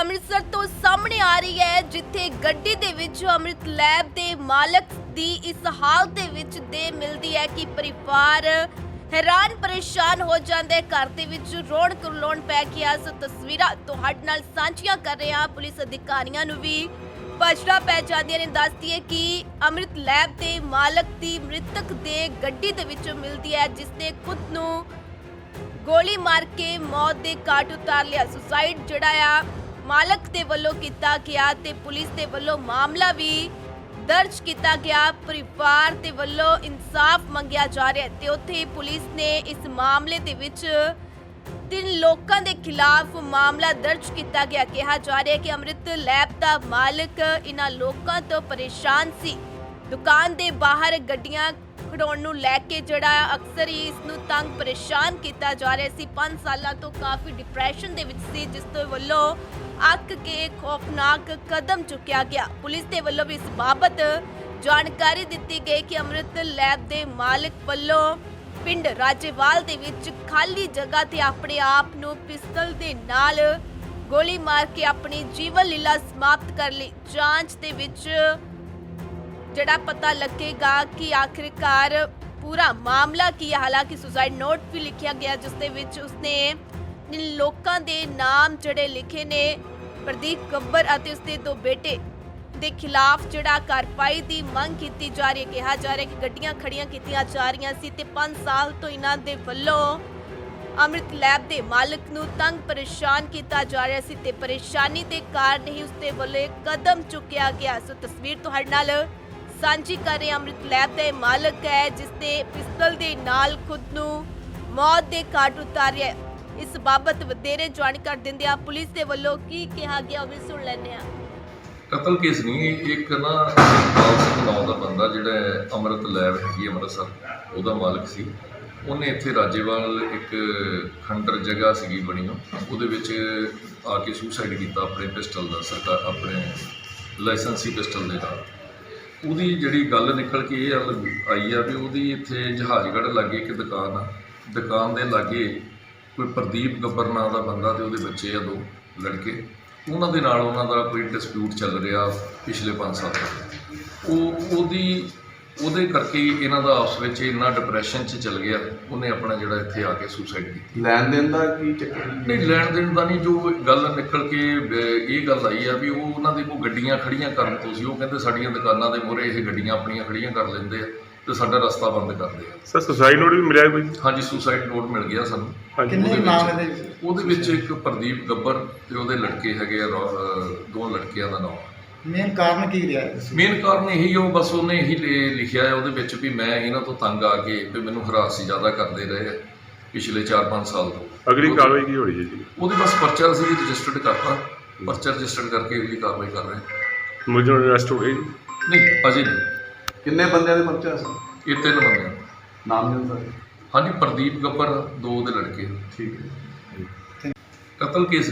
ਅੰਮ੍ਰਿਤਸਰ ਤੋਂ ਸਾਹਮਣੇ ਆ ਰਹੀ ਹੈ, ਜਿੱਥੇ ਗੱਡੀ ਦੇ ਵਿੱਚ ਅੰਮ੍ਰਿਤ ਲੈਬ ਦੇ ਮਾਲਕ ਦੀ ਇਸ ਹਾਲਤ ਦੇ ਵਿੱਚ ਦੇ ਮਿਲਦੀ ਹੈ ਕਿ ਪਰਿਵਾਰ ਹੈਰਾਨ ਪਰੇਸ਼ਾਨ ਹੋ ਜਾਂਦਾ ਹੈ। ਘਰ ਦੇ ਵਿੱਚ ਰੋਣ ਕਰਲੋਣ ਪੈ ਗਿਆ। ਸੋ ਤਸਵੀਰਾਂ ਤੁਹਾਡੇ ਨਾਲ ਸਾਂਝੀਆਂ ਕਰ ਰਹੇ ਹਾਂ। ਪੁਲਿਸ ਅਧਿਕਾਰੀਆਂ ਨੂੰ ਵੀ ਪਛੜਾ ਪੈ ਜਾਂਦੀਆਂ ਨੇ। ਦੱਸਦੀ ਹੈ ਕਿ ਅੰਮ੍ਰਿਤ ਲੈਬ ਦੇ ਮਾਲਕ ਦੀ ਮ੍ਰਿਤਕ ਦੇ ਗੱਡੀ ਦੇ ਵਿੱਚ ਮਿਲਦੀ ਹੈ, ਜਿਸ ਨੇ ਖੁਦ ਨੂੰ ਗੋਲੀ ਮਾਰ ਕੇ ਮੌਤ ਦੇ ਘਾਟ ਉਤਾਰ ਲਿਆ। ਸੁਸਾਈਡ ਜਿਹੜਾ ਆ ਮਾਲਕ ਦੇ ਵੱਲੋਂ ਕੀਤਾ ਗਿਆ ਤੇ ਪੁਲਿਸ ਦੇ ਵੱਲੋਂ ਮਾਮਲਾ ਵੀ ਦਰਜ ਕੀਤਾ ਗਿਆ। ਪਰਿਵਾਰ ਦੇ ਵੱਲੋਂ ਇਨਸਾਫ ਮੰਗਿਆ ਜਾ ਰਿਹਾ ਹੈ ਤੇ ਉੱਥੇ ਪੁਲਿਸ ਨੇ ਇਸ ਮਾਮਲੇ ਦੇ ਵਿੱਚ ਤਿੰਨ ਲੋਕਾਂ ਦੇ ਖਿਲਾਫ ਮਾਮਲਾ ਦਰਜ ਕੀਤਾ ਗਿਆ। ਕਿਹਾ ਜਾ ਰਿਹਾ ਹੈ ਕਿ ਅੰਮ੍ਰਿਤ ਲੈਬ ਦਾ ਮਾਲਕ ਇਹਨਾਂ ਲੋਕਾਂ ਤੋਂ ਪਰੇਸ਼ਾਨ ਸੀ। ਦੁਕਾਨ ਦੇ ਬਾਹਰ ਗੱਡੀਆਂ ਖੜਾਉਣ ਨੂੰ ਲੈ ਕੇ ਜਿਹੜਾ ਅਕਸਰ ਹੀ ਇਸ ਨੂੰ ਤੰਗ ਪਰੇਸ਼ਾਨ ਕੀਤਾ ਜਾ ਰਿਹਾ ਸੀ। 5 ਸਾਲਾਂ ਤੋਂ ਕਾਫੀ ਡਿਪਰੈਸ਼ਨ ਦੇ ਵਿੱਚ ਸੀ, ਜਿਸ ਤੋਂ ਵੱਲੋਂ ਅੱਕ ਕੇ ਖੌਫਨਾਕ ਕਦਮ ਚੁੱਕਿਆ ਗਿਆ। ਪੁਲਿਸ ਦੇ ਵੱਲੋਂ ਵੀ ਇਸ ਬਾਬਤ ਜਾਣਕਾਰੀ ਦਿੱਤੀ ਗਈ ਕਿ ਅੰਮ੍ਰਿਤ ਲੈਬ ਦੇ ਮਾਲਕ ਵੱਲੋਂ ਪਿੰਡ ਰਾਜੇਵਾਲ ਦੇ ਵਿੱਚ ਖਾਲੀ ਜਗ੍ਹਾ ਤੇ ਆਪਣੇ ਆਪ ਨੂੰ ਪਿਸਤਲ ਦੇ ਨਾਲ ਗੋਲੀ ਮਾਰ ਕੇ ਆਪਣੀ ਜੀਵਨ ਲੀਲਾ ਸਮਾਪਤ ਕਰ ਲਈ। ਜਾਂਚ ਦੇ ਵਿੱਚ ਜਿਹੜਾ ਪਤਾ ਲੱਗੇਗਾ ਕਿ ਆਖਿਰਕਾਰ ਪੂਰਾ ਮਾਮਲਾ ਕੀ ਹੈ ਹਾਲਾਂਕਿ ਸੁਸਾਈਡ ਨੋਟ ਵੀ ਲਿਖਿਆ ਗਿਆ, ਜਿਸ ਦੇ ਵਿੱਚ ਉਸਨੇ ਲੋਕਾਂ ਦੇ ਨਾਮ ਜਿਹੜੇ ਲਿਖੇ ਨੇ, ਪ੍ਰਦੀਪ ਗੱਬਰ ਅਤੇ ਉਸਦੇ ਦੋ ਬੇਟੇ ਦੇ ਖਿਲਾਫ ਜਿਹੜਾ ਕਾਰਵਾਈ ਦੀ ਮੰਗ ਕੀਤੀ ਜਾ ਰਹੀ ਹੈ। ਕਿਹਾ ਜਾ ਰਿਹਾ ਕਿ ਗੱਡੀਆਂ ਖੜੀਆਂ ਕੀਤੀਆਂ ਜਾ ਰਹੀਆਂ ਸੀ ਤੇ 5 ਸਾਲ ਤੋਂ ਇਹਨਾਂ ਦੇ ਵੱਲੋਂ ਅੰਮ੍ਰਿਤ ਲੈਬ ਦੇ ਮਾਲਕ ਨੂੰ ਤੰਗ ਪਰੇਸ਼ਾਨ ਕੀਤਾ ਜਾ ਰਿਹਾ ਸੀ ਤੇ ਪਰੇਸ਼ਾਨੀ ਦੇ ਕਾਰਨ ਹੀ ਉਸਦੇ ਵੱਲੋਂ ਕਦਮ ਚੁੱਕਿਆ ਗਿਆ। ਸੋ ਤਸਵੀਰ ਤੁਹਾਡੇ ਨਾਲ ਸਾਂਝੀ ਕਰ ਰਹੇ ਅੰਮ੍ਰਿਤ ਲੈਬ ਦੇ ਮਾਲਕ ਹੈ ਜਿਸ ਨੇ ਪਿਸਤਲ ਦੇ ਨਾਲ ਖੁਦ ਨੂੰ ਮੌਤ ਦੇ ਘਾਟ ਉਤਾਰਿਆ ਇਸ ਬਾਬਤ ਵਧੇਰੇ ਜਾਣਕਾਰੀ ਦਿੰਦਿਆਂ ਪੁਲਿਸ ਦੇ ਵੱਲੋਂ ਕੀ ਕਿਹਾ ਗਿਆ ਉਹ ਵੀ ਸੁਣ ਲੈਂਦੇ ਹਾਂ। ਕਤਲ ਕੇਸ ਨਹੀਂ ਇਹ ਇੱਕ ਨਾ ਪਾਲ ਸਿੰਘ ਨਾਮ ਦਾ ਬੰਦਾ ਜਿਹੜਾ ਹੈ, ਲੈਬ ਹੈਗੀ ਅੰਮ੍ਰਿਤਸਰ ਉਹਦਾ ਮਾਲਕ ਸੀ। ਉਹਨੇ ਇੱਥੇ ਰਾਜੇਵਾਲ ਇੱਕ ਖੰਡਰ ਜਗ੍ਹਾ ਸੀਗੀ ਬਣੀ ਉਹਦੇ ਵਿੱਚ ਆ ਕੇ ਸੁਸਾਈਡ ਕੀਤਾ ਆਪਣੇ ਪਿਸਟਲ ਦਾ ਸਰਕਾਰ ਆਪਣੇ ਲਾਇਸੈਂਸੀ ਪਿਸਟਲ ਦੇ ਨਾਲ। ਉਹਦੀ ਜਿਹੜੀ ਗੱਲ ਨਿਕਲ ਕੇ ਇਹ ਗੱਲ ਆਈ ਆ ਵੀ ਉਹਦੀ ਇੱਥੇ ਜਹਾਜ਼ਗੜ੍ਹ ਲਾਗੇ ਇੱਕ ਦੁਕਾਨ ਆ। ਦੁਕਾਨ ਦੇ ਲਾਗੇ ਕੋਈ ਪ੍ਰਦੀਪ ਗੱਬਰ ਨਾਂ ਦਾ ਬੰਦਾ ਤੇ ਉਹਦੇ ਬੱਚੇ ਆ ਦੋ ਲੜਕੇ। ਉਹਨਾਂ ਦੇ ਨਾਲ ਉਹਨਾਂ ਦਾ ਕੋਈ ਡਿਸਪਿਊਟ ਚੱਲ ਰਿਹਾ ਪਿਛਲੇ 5 ਸਾਲ ਤੋਂ। ਉਹ ਉਹਦੀ ਉਹਦੇ ਕਰਕੇ ਇਹਨਾਂ ਦਾ ਆਪਸ ਵਿੱਚ ਇੰਨਾ ਡਿਪਰੈਸ਼ਨ 'ਚ ਚੱਲ ਗਿਆ ਉਹਨੇ ਆਪਣਾ ਜਿਹੜਾ ਇੱਥੇ ਆ ਕੇ ਸੁਸਾਈਡ ਕੀਤੀ। ਲੈਣ ਦੇਣ ਦਾ ਕੀ ਚੱਕਰ ਨਹੀਂ ਲੈਣ ਦੇਣ ਦਾ ਨਹੀਂ ਜੋ ਗੱਲ ਨਿਕਲ ਕੇ ਅਹ, ਇਹ ਗੱਲ ਆਈ ਆ ਵੀ ਉਹ ਉਹਨਾਂ ਦੇ ਕੋਲ ਗੱਡੀਆਂ ਖੜੀਆਂ ਕਰਨ ਤੋਂ ਸੀ ਉਹ ਕਹਿੰਦੇ ਸਾਡੀਆਂ ਦੁਕਾਨਾਂ ਦੇ ਮੂਹਰੇ ਇਹ ਗੱਡੀਆਂ ਆਪਣੀਆਂ ਖੜੀਆਂ ਕਰ ਲੈਂਦੇ ਆ ਤੇ ਸਾਡਾ ਰਸਤਾ ਬੰਦ ਕਰਦੇ ਆ ਸਰ ਸੁਸਾਈਡ ਨੋਟ ਵੀ ਮਿਲਿਆ ਕੋਈ? ਹਾਂਜੀ ਸੁਸਾਈਡ ਨੋਟ ਮਿਲ ਗਿਆ ਸਾਨੂੰ। ਹਾਂਜੀ। ਕਿੰਨੇ ਉਹਦੇ ਨਾਮ ਵਿੱਚ- ਇਹਦੇ? ਉਹਦੇ ਵਿੱਚ ਇੱਕ ਪ੍ਰਦੀਪ ਗੱਬਰ ਤੇ ਉਹਦੇ ਲੜਕੇ ਹੈਗੇ ਆ ਰੋ- ਅਹ, ਦੋ ਲੜਕਿਆਂ ਦਾ ਨਾਮ। ਮੇਨ ਕਾਰਨ ਕੀ ਰਿਹਾ ਹੈ ਮੇਨ ਕਾਰਨ ਇਹੀ ਉਹ ਬਸ ਉਹਨੇ ਇਹੀ ਲਿ- ਲਿਖਿਆ ਹੈ ਉਹਦੇ ਵਿੱਚ ਵੀ ਮੈਂ ਇਹਨਾਂ ਤੋਂ ਤੰਗ ਆ ਕੇ ਵੀ ਮੈਨੂੰ ਹਰਾਸ ਜ਼ਿਆਦਾ ਕਰਦੇ ਰਹੇ ਆ ਪਿਛਲੇ 4-5 ਸਾਲ ਤੋਂ। ਅਗਲੀ ਕਾਰਵਾਈ ਕੀ ਹੋਣੀ ਹੈ ਜੀ ਉਹਦੇ ਬਸ ਪਰਚਾ ਸੀ ਰਜਿਸਟਰਡ ਕਰਤਾ ਪਰਚਾ ਰਜਿਸਟਰਡ ਕਰਕੇ ਅਗਲੀ ਕਾਰਵਾਈ ਕਰ ਰਹੇ ਹਾਂ। ਮੁਲਜ਼ਮ ਅਰੈਸਟ ਹੋ ਗਏ ਜੀ? ਨਹੀਂ ਅਜੇ ਨਹੀਂ। ਕਿੰਨੇ ਬੰਦਿਆਂ ਦੇ ਪਰਚਾ ਸੀ? ਇਹ ਤਿੰਨ ਬੰਦੇ ਆ। ਨਾਮ ਨਹੀਂ ਹਾਂਜੀ ਪ੍ਰਦੀਪ ਗੱਬਰ ਦੋ ਉਹਦੇ ਲੜਕੇ। ਠੀਕ ਹੈ। ਕਤਲ ਕੇਸ